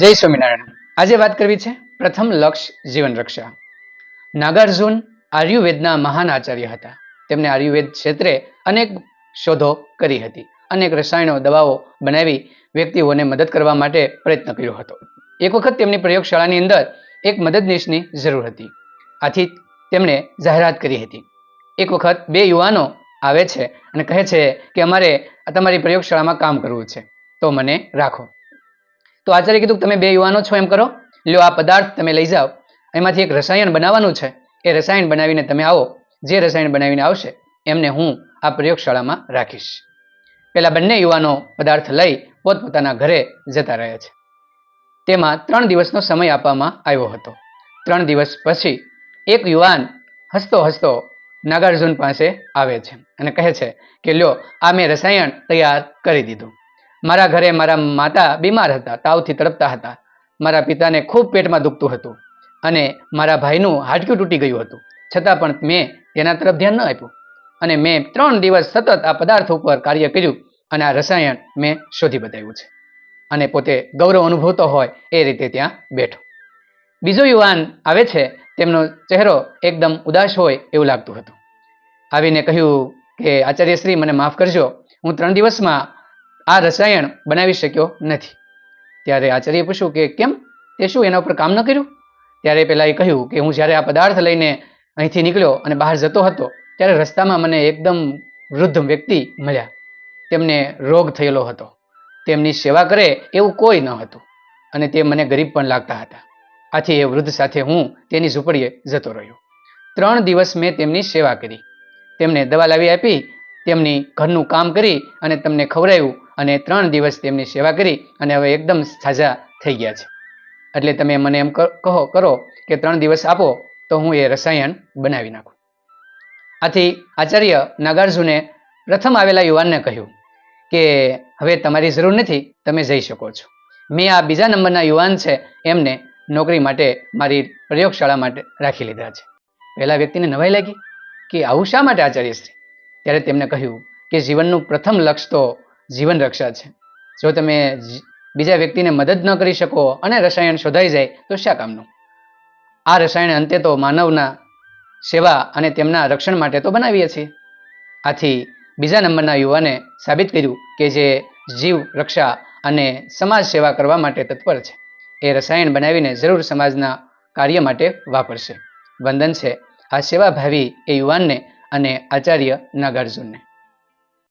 જય સ્વામિનારાયણ. આજે વાત કરવી છે પ્રથમ લક્ષ્ય જીવન રક્ષા. નાગાર્જુન આયુર્વેદના મહાન આચાર્ય હતા. તેમણે આયુર્વેદ ક્ષેત્રે અનેક શોધો કરી હતી. અનેક રસાયણો, દવાઓ બનાવી વ્યક્તિઓને મદદ કરવા માટે પ્રયત્ન કર્યો હતો. એક વખત તેમની પ્રયોગશાળાની અંદર એક મદદનીશની જરૂર હતી. આથી તેમણે જાહેરાત કરી હતી. એક વખત બે યુવાનો આવે છે અને કહે છે કે અમારે તમારી પ્રયોગશાળામાં કામ કરવું છે. તો મને રાખો. તો આચાર્ય કીધું તમે બે યુવાનો છો, એમ કરો. લ્યો આ પદાર્થ તમે લઈ જાઓ. એમાંથી એક રસાયણ બનાવવાનું છે. એ રસાયણ બનાવીને તમે આવો. જે રસાયણ બનાવીને આવશે, એમને હું આ પ્રયોગશાળામાં રાખીશ. પેલા બંને યુવાનો પદાર્થ લઈ પોતપોતાના ઘરે જતા રહ્યા છે. તેમાં ત્રણ દિવસનો સમય આપવામાં આવ્યો હતો. ત્રણ દિવસ પછી એક યુવાન હસતો હસતો નાગાર્જુન પાસે આવે છે અને કહે છે કે, લ્યો, આ મેં રસાયણ તૈયાર કરી દીધું. મારા ઘરે મારા માતા બીમાર હતા, તાવથી તડપતા હતા. મારા પિતાને ખૂબ પેટમાં દુખતું હતું અને મારા ભાઈનું હાડકું તૂટી ગયું હતું. છતાં પણ મેં તેના તરફ ધ્યાન ન આપ્યું અને મેં ત્રણ દિવસ સતત આ પદાર્થ ઉપર કાર્ય કર્યું અને આ રસાયણ મેં શોધી બતાવ્યું છે. અને પોતે ગૌરવ અનુભવતો હોય એ રીતે ત્યાં બેઠો. બીજો યુવાન આવે છે, તેમનો ચહેરો એકદમ ઉદાસ હોય એવું લાગતું હતું. આવીને કહ્યું કે, આચાર્યશ્રી, મને માફ કરજો. હું ત્રણ દિવસમાં આ રસાયણ બનાવી શક્યો નથી. ત્યારે આચાર્ય પૂછ્યું કે કેમ? તે શું એના ઉપર કામ ન કર્યું? ત્યારે પેલા એ કહ્યું કે હું જ્યારે આ પદાર્થ લઈને અહીંથી નીકળ્યો અને બહાર જતો હતો, ત્યારે રસ્તામાં મને એકદમ વૃદ્ધ વ્યક્તિ મળ્યા. તેમને રોગ થયેલો હતો. તેમની સેવા કરે એવું કોઈ ન હતું અને તે મને ગરીબ પણ લાગતા હતા. આથી એ વૃદ્ધ સાથે હું તેની ઝૂંપડીએ જતો રહ્યો. ત્રણ દિવસ મેં તેમની સેવા કરી. તેમને દવા લાવી આપી, તેમની ઘરનું કામ કરી અને તમને ખવડાવ્યું અને ત્રણ દિવસ તેમની સેવા કરી અને હવે એકદમ સાજા થઈ ગયા છે. એટલે તમે મને એમ કહો, કરો કે ત્રણ દિવસ આપો તો હું એ રસાયણ બનાવી નાખું. આથી આચાર્ય નાગાર્જુને પ્રથમ આવેલા યુવાનને કહ્યું કે, હવે તમારી જરૂર નથી, તમે જઈ શકો છો. મેં આ બીજા નંબરના યુવાન છે, એમને નોકરી માટે મારી પ્રયોગશાળા માટે રાખી લીધા છે. પહેલા વ્યક્તિને નવાઈ લાગી કે આવું શા માટે આચાર્યશ્રી ત્યારે તેમને કહ્યું કે જીવનનું પ્રથમ લક્ષ્ય તો જીવન રક્ષા છે. જો તમે બીજા વ્યક્તિને મદદ ન કરી શકો અને રસાયણ શોધાઈ જાય, તો શા કામનું? આ રસાયણ અંતે તો માનવના સેવા અને તેમના રક્ષણ માટે તો બનાવીએ છીએ. આથી બીજા નંબરના યુવાને સાબિત કર્યું કે જે જીવ રક્ષા અને સમાજ સેવા કરવા માટે તત્પર છે. એ રસાયણ બનાવીને જરૂર સમાજના કાર્ય માટે વાપરશે. વંદન છે આ સેવાભાવી એ યુવાનને અને આચાર્ય નાગાર્જુનને.